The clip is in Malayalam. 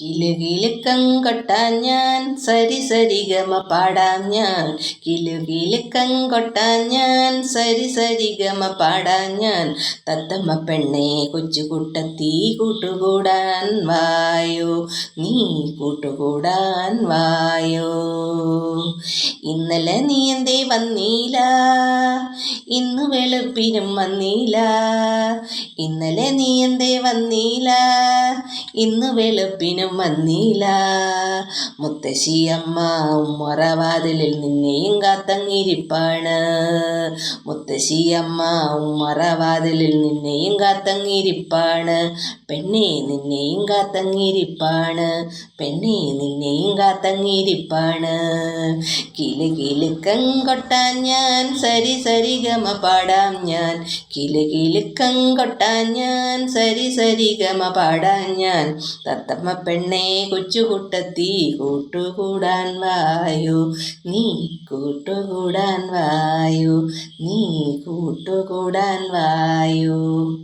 കിലുകിലുക്കം കൊട്ടാൻ ഞാൻ സരി സരി ഗമ പാടാം ഞാൻ. കിലുകിലുക്കം കൊട്ടാൻ ഞാൻ സരി സരി ഗമ പാടാൻ ഞാൻ. തത്തമ്മ പെണ്ണെ കൊച്ചു കുട്ടത്തി കൂട്ടുകൂടാൻ വായോ. നീ കൂട്ടുകൂടാൻ വായോ. ഇന്നലെ നീ എന്തേ വന്നീല? ഇന്ന് വെളുപ്പിനും വന്നീല. ഇന്നലെ നീ എന്തേ വന്നീല? ഇന്ന് വെളുപ്പിനും വന്നീല. മുത്തശ്ശിയമ്മ ഉമ്മറവാതിലിൽ നിന്നെയും കാത്തങ്ങിരിപ്പാണ്. മുത്തശ്ശിയമ്മ ഉമ്മറവാതിലിൽ നിന്നെയും കാത്തങ്ങിരിപ്പാണ്. പെണ്ണെ നിന്നെയും കാത്തങ്ങിരിപ്പാണ്. പെണ്ണെ നിന്നെയും കാത്തങ്ങിരിപ്പാണ്. കിലു കിലുക്കം കൊട്ടാൻ ഞാൻ സരി സരി ഗമ പാടാം ഞാൻ കിലുകിലുക്കം കൊട്ടാൻ ഞാൻ. സരി സരിഗമ പാടാൻ ഞാൻ. തത്തമ്മ പെണ്ണെ കൊച്ചുകുട്ടത്തി കൂട്ടുകൂടാൻ വായു. നീ കൂട്ടുകൂടാൻ വായു. നീ കൂട്ടുകൂടാൻ വായോ.